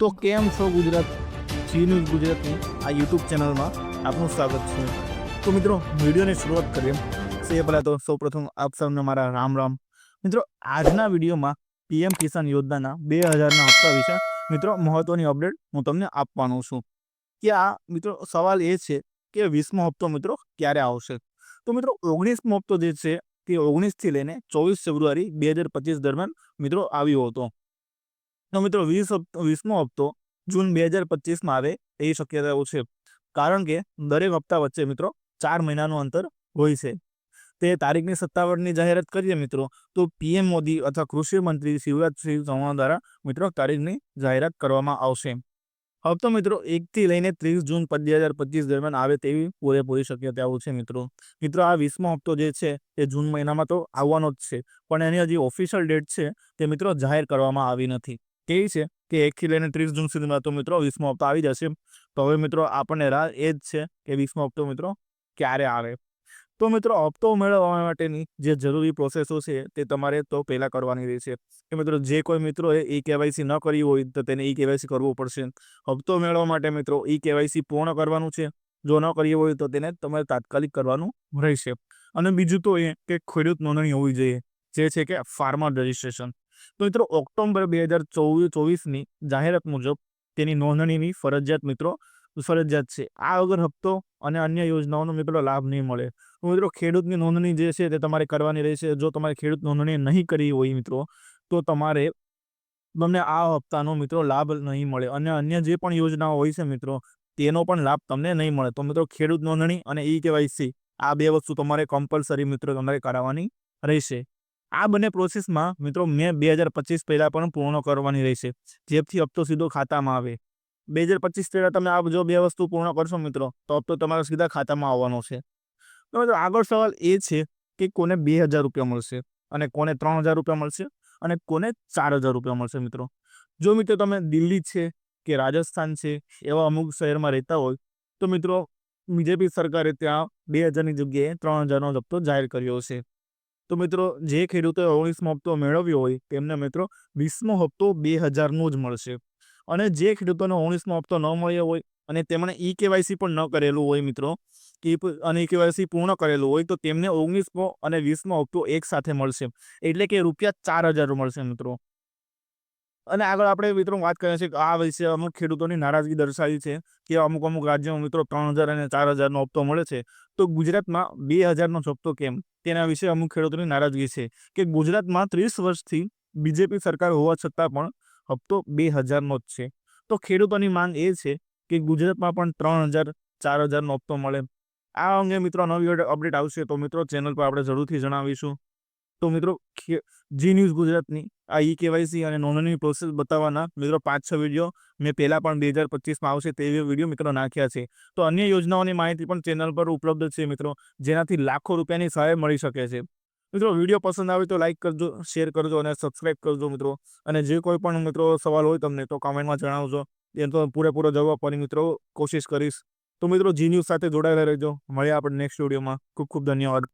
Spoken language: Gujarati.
તો કેમ છો ગુજરાત? જી ન્યૂઝ ગુજરાતની. આ યુટ્યુબ ચેનલમાં આપનું સ્વાગત છે. તો મિત્રો, વિડીયોની શરૂઆત કરીએ. તે પહેલાં તો સૌપ્રથમ આપ સૌને મારા રામ રામ. મિત્રો, આજના વિડીયોમાં પીએમ કિસાન યોજનાના બે હજારના હપ્તા વિશે મિત્રો મહત્ત્વની અપડેટ હું તમને આપવાનો છું. કે આ મિત્રો સવાલ એ છે કે વીસમો હપ્તો મિત્રો ક્યારે આવશે? તો મિત્રો, ઓગણીસમો હપ્તો જે છે તે ઓગણીસથી લઈને ચોવીસ ફેબ્રુઆરી બે હજાર પચીસ દરમિયાન મિત્રો આવ્યો હતો. તો મિત્રો વીસ વીસમો હપ્તો જૂન બે હજાર પચીસમાં આવે એવી શક્યતાઓ છે. કારણ કે દરેક હપ્તા વચ્ચે મિત્રો ચાર મહિનાનું અંતર હોય છે. તે તારીખની સત્તાવનની જાહેરાત કરીએ મિત્રો, તો પીએમ મોદી અથવા કૃષિ મંત્રી શિવરાજસિંહ ચૌહાણ દ્વારા મિત્રો તારીખની જાહેરાત કરવામાં આવશે. હપ્તો મિત્રો એકથી લઈને ત્રીસ જૂન બે હજાર પચીસ દરમિયાન આવે તેવી પૂરેપૂરી શક્યતાઓ છે મિત્રો. મિત્રો આ વીસમો હપ્તો જે છે, એ જૂન મહિનામાં તો આવવાનો જ છે, પણ એની હજી ઓફિશિયલ ડેટ છે તે મિત્રો જાહેર કરવામાં આવી નથી. કેવી છે કે એકથી લઈને ત્રીસ જૂન સુધીમાં તો મિત્રો, વીસમો હપ્તો આવી જશે. તો હવે મિત્રો આપણને રાહ એ જ છે કે વીસમો હપ્તો મિત્રો ક્યારે આવે. તો મિત્રો હપ્તો મેળવવા માટેની જે જરૂરી પ્રોસેસો છે તે તમારે તો પહેલાં કરવાની રહેશે કે મિત્રો જે કોઈ મિત્રોએ ઈ કેવાયસી ન કરી હોય તો તેને ઈ કેવાયસી કરવું પડશે. હપ્તો મેળવવા માટે મિત્રો ઈ કેવાયસી પૂર્ણ કરવાનું છે. જો ન કરી હોય તો તેને તમારે તાત્કાલિક કરવાનું રહેશે. અને બીજું તો એ કે ખેડૂત નોંધણી હોવી જોઈએ. જે છે કે ફાર્મર રજિસ્ટ્રેશન તો મિત્રો ઓક્ટોબર બે હજાર ચોવીસ, ચોવીસની જાહેરાત મુજબ તેની નોંધણીની ફરજિયાત મિત્રો, ફરજિયાત છે. આ વગર હપ્તો અને અન્ય યોજનાઓનો મિત્રો લાભ નહીં મળે, તો મિત્રો ખેડૂતની નોંધણી જે છે તે તમારે કરવાની રહેશે. જો તમારે ખેડૂત નોંધણી નહીં કરી હોય મિત્રો, તો તમારે તમને આ હપ્તાનો મિત્રો લાભ નહીં મળે અને અન્ય જે પણ યોજનાઓ હોય છે મિત્રો, તેનો પણ લાભ તમને નહીં મળે. તો મિત્રો ખેડૂત નોંધણી અને ઈ કેવાયસી આ બે વસ્તુ તમારે કમ્પલસરી મિત્રો તમારે કરાવવાની રહેશે. આ બંને પ્રોસેસમાં મિત્રો મેં બે હજાર પચીસ પહેલાં પણ પૂર્ણ કરવાની રહેશે. જેથી હપ્તો સીધો ખાતામાં આવે. બે હજાર પચીસ પહેલાં તમે આ જો બે વસ્તુ પૂર્ણ કરશો મિત્રો, તો હપ્તો તમારો સીધા ખાતામાં આવવાનો છે. તો મિત્રો આગળ સવાલ એ છે કે કોને બે હજાર રૂપિયા મળશે અને કોને ત્રણ હજાર રૂપિયા મળશે અને કોને ચાર હજાર રૂપિયા મળશે મિત્રો. જો મિત્રો તમે દિલ્હી છે કે રાજસ્થાન છે એવા અમુક શહેરમાં રહેતા હોય, તો મિત્રો બીજેપી સરકારે ત્યાં બે હજારની જગ્યાએ ત્રણ હજારનો હપ્તો જાહેર કર્યો છે. તો મિત્રો, જે ખેડૂતોએ ઓગણીસમો હપ્તો મેળવ્યો હોય, તેમને મિત્રો વીસમો હપ્તો બે હજારનો જ મળશે. અને જે ખેડૂતોને ઓગણીસમો હપ્તો ન મળ્યો હોય અને તેમણે ઈ કેવાયસી પણ ન કરેલું હોય મિત્રો, કે અને ઈ કેવાયસી પૂર્ણ કરેલું હોય, તો તેમને ઓગણીસમો અને વીસમો હપ્તો એક સાથે મળશે. એટલે કે રૂપિયા ચાર હજાર મળશે મિત્રો. અને આગળ આપણે મિત્રો વાત કરીએ છીએ કે આ વિશે અમુક ખેડૂતોની નારાજગી દર્શાવી છે કે અમુક અમુક રાજ્યોમાં મિત્રો ત્રણ હજાર અને ચાર હજારનો હપ્તો મળે છે. તો ગુજરાતમાં બે હજારનો હપ્તો કેમ? તેના વિશે અમુક ખેડૂતોની નારાજગી છે કે ગુજરાતમાં ત્રીસ વર્ષથી બીજેપી સરકાર હોવા છતાં પણ હપ્તો બે હજારનો જ છે. તો ખેડૂતોની માંગ એ છે કે ગુજરાતમાં પણ ત્રણ હજાર, ચાર હજારનો હપ્તો મળે. આ અંગે મિત્રો નવી અપડેટ આવશે તો મિત્રો ચેનલ પર આપણે જરૂરથી જણાવીશું. તો મિત્રો જી ન્યૂઝ ગુજરાતની આ ઈ કેવાયસી અને નોંધણીની પ્રોસેસ બતાવવાના. મિત્રો પાંચ છ વીડિયો મેં પહેલાં પણ બે હજાર પચીસમાં આવશે તેવી વીડિયો મિત્રો નાખ્યા છે. તો અન્ય યોજનાઓની માહિતી પણ ચેનલ પર ઉપલબ્ધ છે મિત્રો, જેનાથી લાખો રૂપિયાની સહાય મળી શકે છે. મિત્રો વીડિયો પસંદ આવે તો લાઇક કરજો શેર કરજો અને સબસ્ક્રાઇબ કરજો મિત્રો. અને જે કોઈ પણ મિત્રો સવાલ હોય તમને તો કોમેન્ટમાં જણાવજો. એ તો પૂરેપૂરો જવાબ આપવાની મિત્રો કોશિશ કરીશ. તો મિત્રો જી ન્યૂઝ સાથે જોડાયેલા રહેજો. મળ્યા આપણે નેક્સ્ટ વિડીયોમાં ખૂબ ખૂબ ધન્યવાદ.